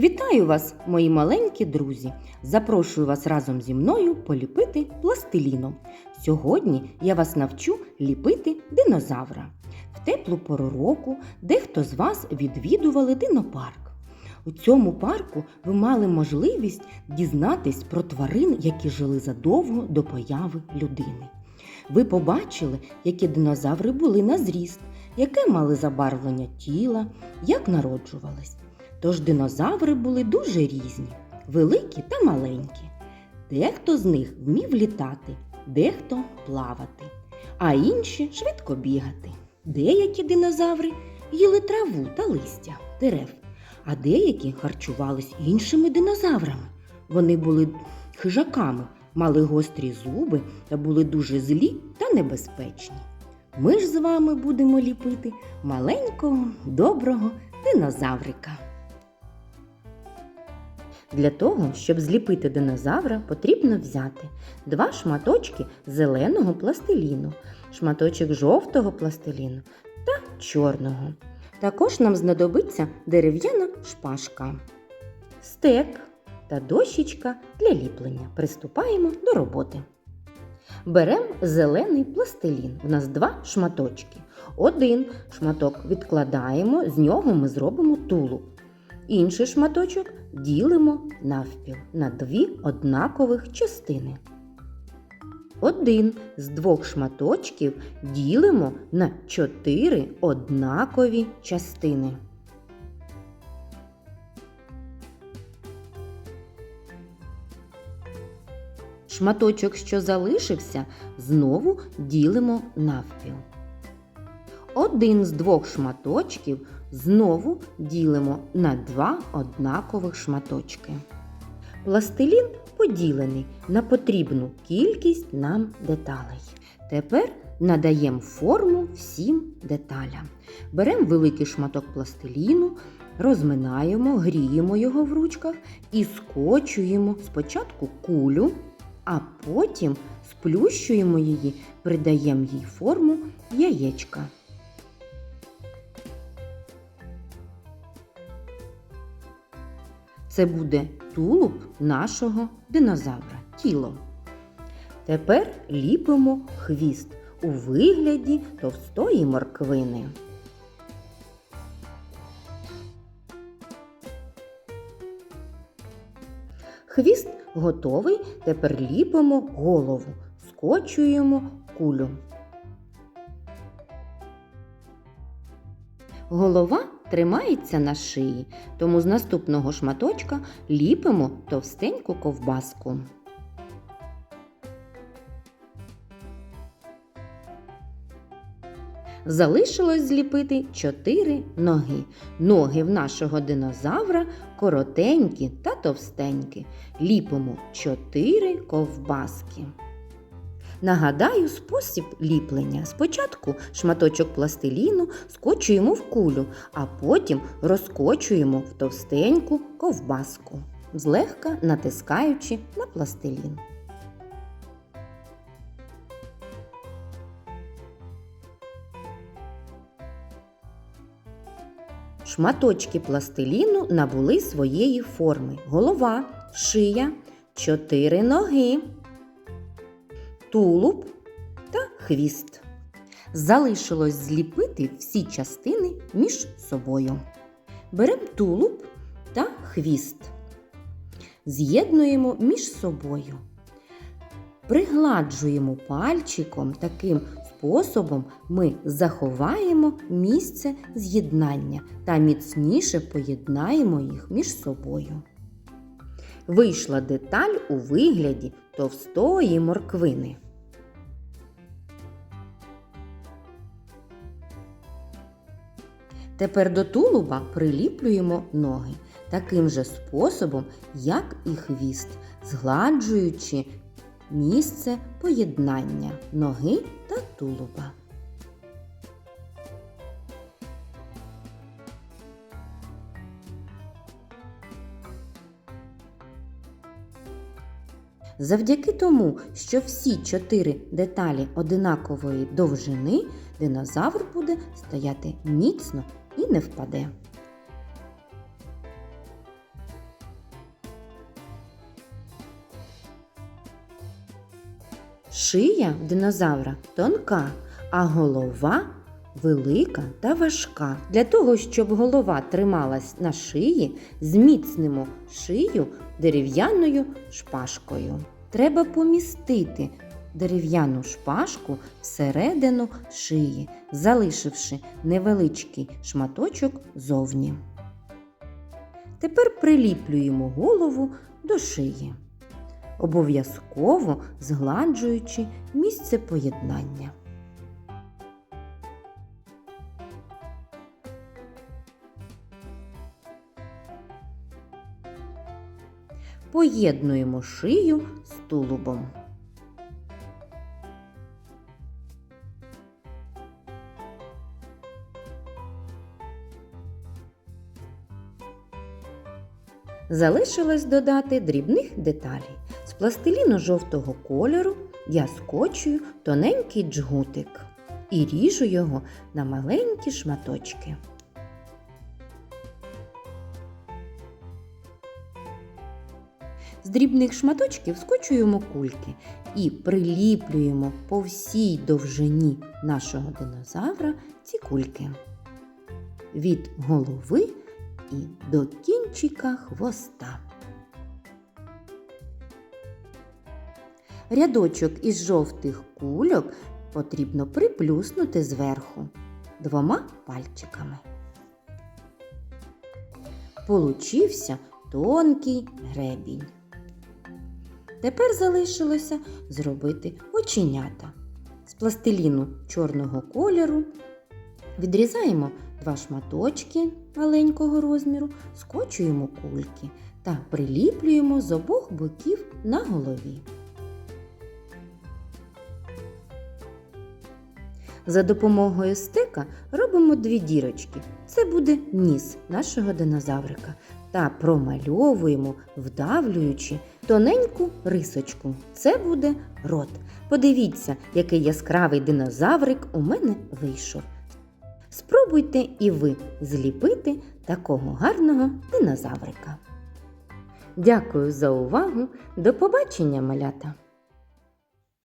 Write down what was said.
Вітаю вас, мої маленькі друзі! Запрошую вас разом зі мною поліпити пластиліном. Сьогодні я вас навчу ліпити динозавра. В теплу пору року дехто з вас відвідували динопарк. У цьому парку ви мали можливість дізнатись про тварин, які жили задовго до появи людини. Ви побачили, які динозаври були на зріст, яке мали забарвлення тіла, як народжувались. Тож динозаври були дуже різні, великі та маленькі. Дехто з них вмів літати, дехто плавати, а інші швидко бігати. Деякі динозаври їли траву та листя дерев, а деякі харчувались іншими динозаврами. Вони були хижаками, мали гострі зуби та були дуже злі та небезпечні. Ми ж з вами будемо ліпити маленького доброго динозаврика. Для того, щоб зліпити динозавра, потрібно взяти два шматочки зеленого пластиліну, шматочок жовтого пластиліну та чорного. Також нам знадобиться дерев'яна шпажка, стек та дощечка для ліплення. Приступаємо до роботи. Беремо зелений пластилін. У нас два шматочки. Один шматок відкладаємо, з нього ми зробимо тулуб. Інший шматочок ділимо навпіл на дві однакових частини. Один з двох шматочків ділимо на чотири однакові частини. Шматочок, що залишився, знову ділимо навпіл. Один з двох шматочків знову ділимо на два однакових шматочки. Пластилін поділений на потрібну кількість нам деталей. Тепер надаємо форму всім деталям. Беремо великий шматок пластиліну, розминаємо, гріємо його в ручках і скочуємо спочатку кулю, а потім сплющуємо її, придаємо їй форму яєчка. Це буде тулуб нашого динозавра, тіло. Тепер ліпимо хвіст у вигляді товстої морквини. Хвіст готовий, тепер ліпимо голову, скочуємо кулю. Голова тримається на шиї, тому з наступного шматочка ліпимо товстеньку ковбаску. Залишилось зліпити чотири ноги. Ноги в нашого динозавра коротенькі та товстенькі. Ліпимо чотири ковбаски. Нагадаю спосіб ліплення. Спочатку шматочок пластиліну скочуємо в кулю, а потім розкочуємо в товстеньку ковбаску, злегка натискаючи на пластилін. Шматочки пластиліну набули своєї форми. Голова, шия, чотири ноги тулуб та хвіст. Залишилось зліпити всі частини між собою. Беремо тулуб та хвіст. З'єднуємо між собою. Пригладжуємо пальчиком таким способом ми заховаємо місце з'єднання та міцніше поєднаємо їх між собою. Вийшла деталь у вигляді товстої морквини. Тепер до тулуба приліплюємо ноги таким же способом, як і хвіст, згладжуючи місце поєднання ноги та тулуба. Завдяки тому, що всі чотири деталі одинакової довжини динозавр буде стояти міцно і не впаде. Шия в динозавра тонка, а голова велика та важка. Для того, щоб голова трималась на шиї, зміцнимо шию дерев'яною шпажкою. Треба помістити дерев'яну шпажку всередину шиї, залишивши невеличкий шматочок зовні. Тепер приліплюємо голову до шиї, обов'язково згладжуючи місце поєднання. Поєднуємо шию з тулубом. Залишилось додати дрібних деталей. З пластиліну жовтого кольору я скочую тоненький джгутик і ріжу його на маленькі шматочки. З дрібних шматочків скочуємо кульки і приліплюємо по всій довжині нашого динозавра ці кульки. Від голови і до кінчика хвоста. Рядочок із жовтих кульок потрібно приплюснути зверху двома пальчиками. Получився тонкий гребінь. Тепер залишилося зробити оченята. З пластиліну чорного кольору відрізаємо два шматочки маленького розміру, скочуємо кульки та приліплюємо з обох боків на голові. За допомогою стека робимо дві дірочки. Це буде ніс нашого динозаврика. Та промальовуємо, вдавлюючи тоненьку рисочку. Це буде рот. Подивіться, який яскравий динозаврик у мене вийшов. Спробуйте і ви зліпити такого гарного динозаврика. Дякую за увагу. До побачення, малята!